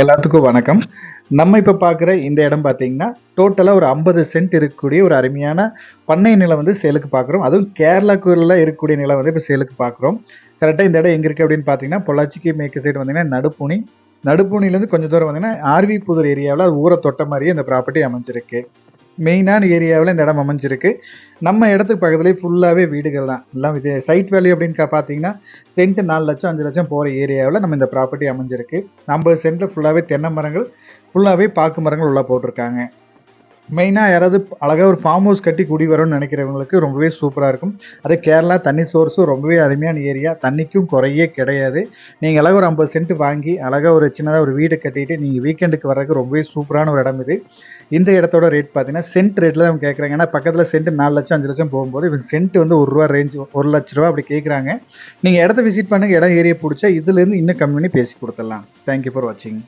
எல்லாத்துக்கும் வணக்கம். நம்ம இப்போ பார்க்குற இந்த இடம் பார்த்தீங்கன்னா டோட்டலாக ஒரு ஐம்பது சென்ட் இருக்கக்கூடிய ஒரு அருமையான பண்ணை நிலம் வந்து சேலுக்கு பார்க்குறோம் அதுவும் கேரளாக்குள்ள இருக்கக்கூடிய நிலம் வந்து இப்போ சேலுக்கு பார்க்குறோம் கரெக்டாக இந்த இடம் எங்கே இருக்குது அப்படின்னு பார்த்தீங்கன்னா பொள்ளாச்சிக்கு மேற்கு சைடு வந்தீங்கன்னா நடுப்புணி. நடுப்புணிலேருந்து கொஞ்சம் தூரம் வந்தீங்கன்னா ஆர்வி புதூர் ஏரியாவில் அது ஊரை தொட்ட மாதிரியே இந்த ப்ராப்பர்ட்டி அமைஞ்சிருக்கு. மெயினான ஏரியாவில் இந்த இடம் அமைஞ்சிருக்கு. நம்ம இடத்துக்கு பக்கத்துலேயே ஃபுல்லாகவே வீடுகள் தான். எல்லாம் இது சைட் வேல்யூ அப்படின்னு பார்த்தீங்கன்னா சென்ட் நாலு லட்சம் அஞ்சு லட்சம் போகிற ஏரியாவில் நம்ம இந்த ப்ராப்பர்ட்டி அமைஞ்சிருக்கு. ஐம்பது சென்ட்டில் ஃபுல்லாகவே தென்னை மரங்கள் ஃபுல்லாகவே பாக்கு மரங்கள் உள்ளே போட்டிருக்காங்க. மெயினாக யாராவது அழகாக ஒரு ஃபார்ம் ஹவுஸ் கட்டி குடி வரும்னு நினைக்கிறவங்களுக்கு ரொம்பவே சூப்பராக இருக்கும். அதே கேரளா தண்ணி சோர்ஸும் ரொம்பவே அருமையான ஏரியா தண்ணிக்கும் குறையே கிடையாது. நீங்கள் அழகாக ஒரு ஐம்பது சென்ட் வாங்கி அழகாக ஒரு சின்னதாக ஒரு வீடு கட்டிட்டு நீங்கள் வீக்கெண்டுக்கு வர்றதுக்கு ரொம்பவே சூப்பரான ஒரு இடம் இது. இந்த இடத்தோட ரேட் பார்த்தீங்கன்னா சென்ட் ரேட்டில் அவங்க கேட்குறாங்க ஏன்னா பக்கத்தில் சென்ட் நாலு லட்சம் அஞ்சு லட்சம் போகும்போது இவங்க சென்ட் வந்து ஒரு ரூபா ரேஞ்ச் ஒரு லட்ச ரூபா அப்படி கேட்குறாங்க நீங்கள் இடத்த விசிட் பண்ணுங்கள் இடம் ஏரியா பிடிச்சா இதுலேருந்து இன்னும் கம்மி பண்ணி பேசி கொடுத்துடலாம். தேங்க்யூ ஃபார் வாட்சிங்